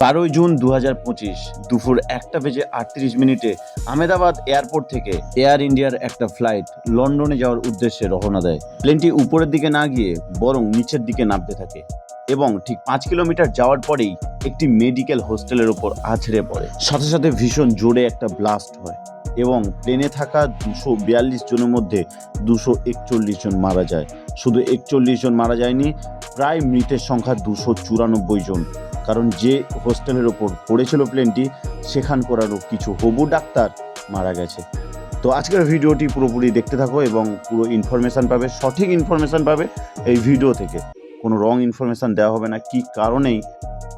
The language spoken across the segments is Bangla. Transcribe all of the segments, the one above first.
বারোই জুন দু হাজার পঁচিশ দুপুর একটা বেজে আটত্রিশ মিনিটে আহমেদাবাদ এয়ারপোর্ট থেকে এয়ার ইন্ডিয়ার একটা ফ্লাইট লন্ডনে যাওয়ার উদ্দেশ্যে রওনা দেয়। প্লেনটি উপরের দিকে না গিয়ে বরং নিচের দিকে নামতে থাকে এবং ঠিক পাঁচ কিলোমিটার যাওয়ার পরেই একটি মেডিকেল হোস্টেলের ওপর আছড়ে পড়ে। সাথে সাথে ভীষণ জোরে একটা ব্লাস্ট হয় এবং প্লেনে থাকা দুশো বিয়াল্লিশ জনের মধ্যে দুশো একচল্লিশ জন মারা যায়। শুধু একচল্লিশ জন মারা যায়নি, প্রায় মৃতের সংখ্যা দুশো চুরানব্বই জন। কারণ যে হোস্টেলের ওপর পড়েছিল প্লেনটি সেখান করারও কিছু হবু ডাক্তার মারা গেছে। তো আজকের ভিডিওটি পুরোপুরি দেখতে থাকো এবং পুরো ইনফরমেশান পাবে, সঠিক ইনফরমেশান পাবে এই ভিডিও থেকে। কোনো রং ইনফরমেশান দেওয়া হবে না, কি কারণেই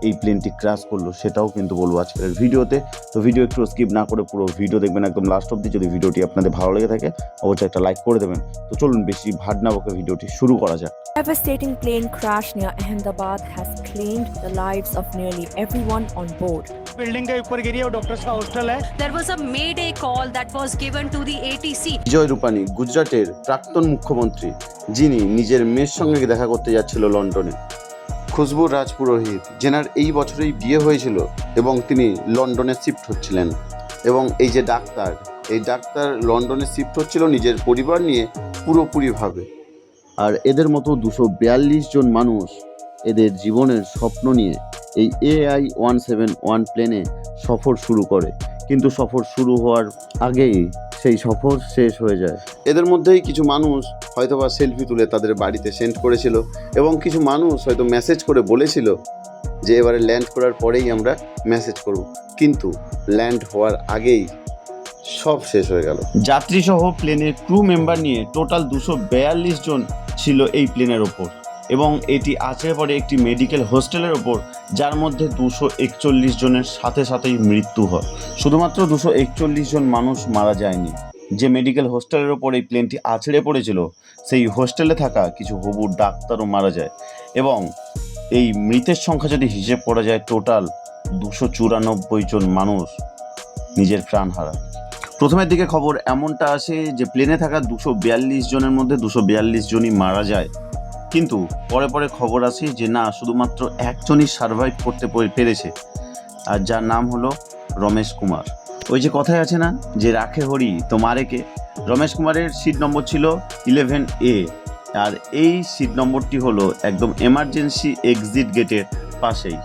এই প্লেনটি ক্র্যাশ করল সেটাও কিন্তু বলব আজকের ভিডিওতে। তো ভিডিও একটু স্কিপ না করে পুরো ভিডিও দেখবেন একদম লাস্ট অব্দি যদি ভিডিওটি আপনাদের ভালো লেগে থাকে, অবশ্যই একটা লাইক করে দেবেন। তো চলুন বেশি ভাট না বকে ভিডিওটি শুরু করা যাক। Devastating plane crash near Ahmedabad has claimed the lives of nearly everyone on board. Building के ऊपर गिरी है वो डॉक्टर्स का हॉस्टल है There was a mayday call that was given to the ATC. বিজয় রূপানী গুজরাটের প্রাক্তন মুখ্যমন্ত্রী যিনি নিজের মেয়ের সঙ্গে দেখা করতে যাচ্ছিল লন্ডনে খুশবু রাজ পুরোহিত যেনার এই বছরেই বিয়ে হয়েছিল এবং তিনি লন্ডনে শিফট হচ্ছিলেন এবং এই যে ডাক্তার এই ডাক্তার লন্ডনে শিফট হচ্ছিল নিজের পরিবার নিয়ে পুরোপুরিভাবে আর এদের মতো দুশো বিয়াল্লিশ জন মানুষ এদের জীবনের স্বপ্ন নিয়ে এই এআই ওয়ান সেভেন ওয়ান প্লেনে সফর শুরু করে। কিন্তু সফর শুরু হওয়ার আগেই সেই সফর শেষ হয়ে যায়। এদের মধ্যেই কিছু মানুষ হয়তোবা সেলফি তুলে তাদের বাড়িতে সেন্ড করেছিল এবং কিছু মানুষ হয়তো মেসেজ করে বলেছিল যে এবারে ল্যান্ড করার পরেই আমরা মেসেজ করব। কিন্তু ল্যান্ড হওয়ার আগেই সব শেষ হয়ে গেল। যাত্রী সহ প্লেনের ক্রু মেম্বার নিয়ে টোটাল দুশো জন ছিল এই প্লেনের ওপর। এবং এটি আছড়ে পরে একটি মেডিকেল হোস্টেলের ওপর, যার মধ্যে দুশো একচল্লিশ জনের সাথে সাথেই মৃত্যু হয়। শুধুমাত্র দুশো একচল্লিশ জন মানুষ মারা যায়নি। যে মেডিকেল হোস্টেলের ওপর এই প্লেনটি আছড়ে পড়েছিল, সেই হোস্টেলে থাকা কিছু হবু ডাক্তারও মারা যায় এবং এই মৃতের সংখ্যা যদি হিসেব করা যায়, টোটাল দুশো চুরানব্বই জন মানুষ নিজের প্রাণ হারায়। প্রথমের দিকে খবর এমনটা আসে যে প্লেনে থাকা দুশো বিয়াল্লিশ জনের মধ্যে দুশো বিয়াল্লিশ জনই মারা যায়। কিন্তু পরে পরে খবর আসে যে না, শুধুমাত্র একজনই সার্ভাইভ করতে পেরেছে। আর যার নাম হলো রমেশ কুমার। ওই যে কথায় আছে না, যে রাখে হরি তো মারে কে? রমেশ কুমারের সিট নম্বর ছিল ইলেভেন এ আর এই সিট নম্বরটি হলো একদম এমার্জেন্সি এক্সিট গেটের পাশেই।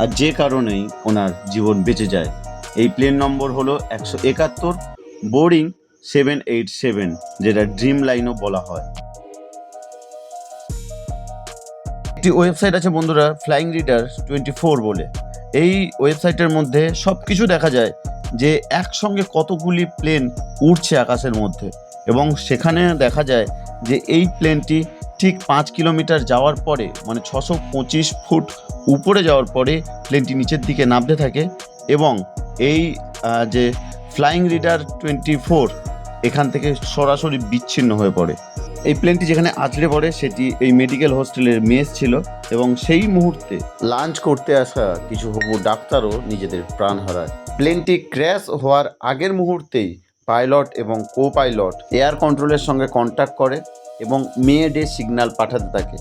আর যে কারণেই ওনার জীবন বেঁচে যায়। এই প্লেন নম্বর হলো একশো একাত্তর বোর্ডিং সেভেন এইট সেভেন যেটা ড্রিম লাইনও বলা হয়। একটি ওয়েবসাইট আছে বন্ধুরা ফ্লাইং রিডার টোয়েন্টি ফোর বলে। এই ওয়েবসাইটের মধ্যে সব কিছু দেখা যায় যে একসঙ্গে কতগুলি প্লেন উড়ছে আকাশের মধ্যে। এবং সেখানে দেখা যায় যে এই প্লেনটি ঠিক পাঁচ কিলোমিটার যাওয়ার পরে মানে ছশো পঁচিশ ফুট উপরে যাওয়ার পরে প্লেনটি নিচের দিকে নামতে থাকে এবং এই যে ফ্লাইং রিডার টোয়েন্টি ফোর এখান থেকে সরাসরি বিচ্ছিন্ন হয়ে পড়ে। এই প্লেনটি যেখানে আছড়ে পড়ে, সেটি এই মেডিকেল হোস্টেলের মেস ছিল এবং সেই মুহূর্তে লাঞ্চ করতে আসা কিছু হবু ডাক্তারও নিজেদের প্রাণ হারায়। প্লেনটি ক্র্যাশ হওয়ার আগের মুহূর্তেই পাইলট এবং কো পাইলট এয়ার কন্ট্রোলের সঙ্গে কন্ট্যাক্ট করে এবং মেয়ে ডে সিগনাল পাঠাতে থাকে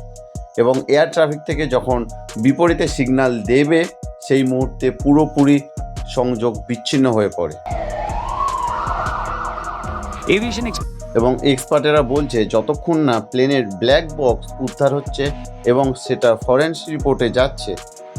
এবং এয়ার ট্রাফিক থেকে যখন বিপরীতে সিগনাল দেবে, সেই মুহূর্তে পুরোপুরি সংযোগ বিচ্ছিন্ন হয়ে পড়ে। এভিয়েশন এবং এক্সপার্টেরা বলছে যতক্ষণ না প্লেনের ব্ল্যাক বক্স উদ্ধার হচ্ছে এবং সেটা ফরেন্সিক রিপোর্টে যাচ্ছে,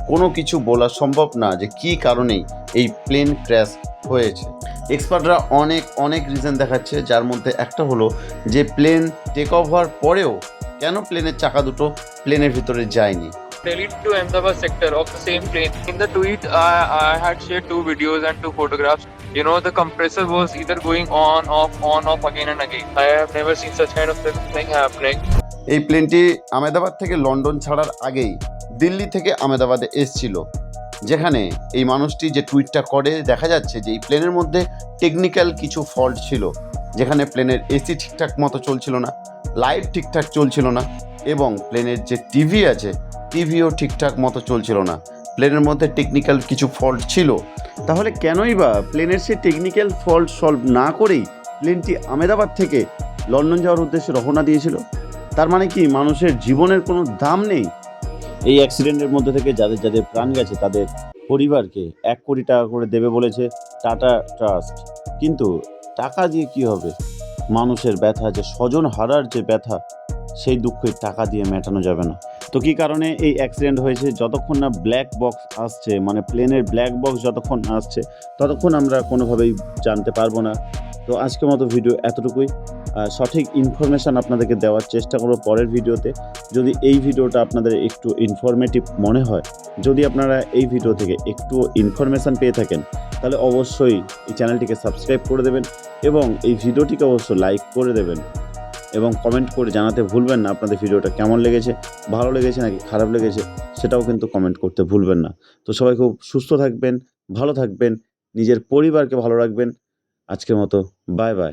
কোনো কিছু বলা সম্ভব না যে কী কারণেই এই প্লেন ক্র্যাশ হয়েছে। এক্সপার্টরা অনেক অনেক রিজন দেখাচ্ছে, যার মধ্যে একটা হলো যে প্লেন টেক অফ হওয়ার পরেও কেন প্লেনের চাকা দুটো প্লেনের ভিতরে যায়নি? Delhi to Ahmedabad sector of the same plane. In the tweet, I, I had shared two videos and two photographs. You know, the compressor was either going on, off, on, off again and again. I have never seen such kind of thing happening. এই প্লেনটি আমেদাবাদ থেকে লন্ডন ছাড়ার আগেই দিল্লি থেকে আমেদাবাদে এসছিল যেখানে এই মানুষটি যে টুইটটা করে দেখা যাচ্ছে যে এই প্লেনের মধ্যে টেকনিক্যাল কিছু ফল্ট ছিল যেখানে প্লেনের এসি ঠিকঠাক মতো চলছিল না লাইট ঠিকঠাক চলছিল না এবং প্লেনের যে টিভি আছে টিভিও ঠিকঠাক মতো চলছিল না। প্লেনের মধ্যে টেকনিক্যাল কিছু ফল্ট ছিল। তাহলে কেনই বা প্লেনের সে টেকনিক্যাল ফল্ট সলভ না করেই প্লেনটি আমেদাবাদ থেকে লন্ডন যাওয়ার উদ্দেশ্যে রওনা দিয়েছিল? তার মানে কি মানুষের জীবনের কোনো দাম নেই? এই অ্যাক্সিডেন্টের মধ্যে থেকে যাদের যাদের প্রাণ গেছে তাদের পরিবারকে এক কোটি টাকা করে দেবে বলেছে টাটা ট্রাস্ট কিন্তু টাকা দিয়ে কি হবে? মানুষের ব্যথা যে স্বজন হারার যে ব্যথা, সেই দুঃখের টাকা দিয়ে মেটানো যাবে না। তো কী কারণে এই অ্যাক্সিডেন্ট হয়েছে? যতক্ষণ না ব্ল্যাক বক্স আসছে মানে প্লেনের ব্ল্যাক বক্স যতক্ষণ আসছে, ততক্ষণ আমরা কোনোভাবেই জানতে পারব না। তো আজকের মতো ভিডিও এতটুকুই। সঠিক ইনফরমেশান আপনাদেরকে দেওয়ার চেষ্টা করব পরের ভিডিওতে যদি এই ভিডিওটা আপনাদের একটু ইনফরমেটিভ মনে হয়, যদি আপনারা এই ভিডিও থেকে একটু ইনফরমেশান পেয়ে থাকেন, তাহলে অবশ্যই এই চ্যানেলটিকে সাবস্ক্রাইব করে দেবেন এবং এই ভিডিওটিকে অবশ্যই লাইক করে দেবেন। এবং কমেন্ট করে জানাতে ভুলবেন না আপনাদের ভিডিওটা কেমন লেগেছে, ভালো লেগেছে নাকি খারাপ লেগেছে সেটাও কিন্তু কমেন্ট করতে ভুলবেন না। তো সবাই খুব সুস্থ থাকবেন, ভালো থাকবেন, নিজের পরিবারকে ভালো রাখবেন। আজকের মতো বাই বাই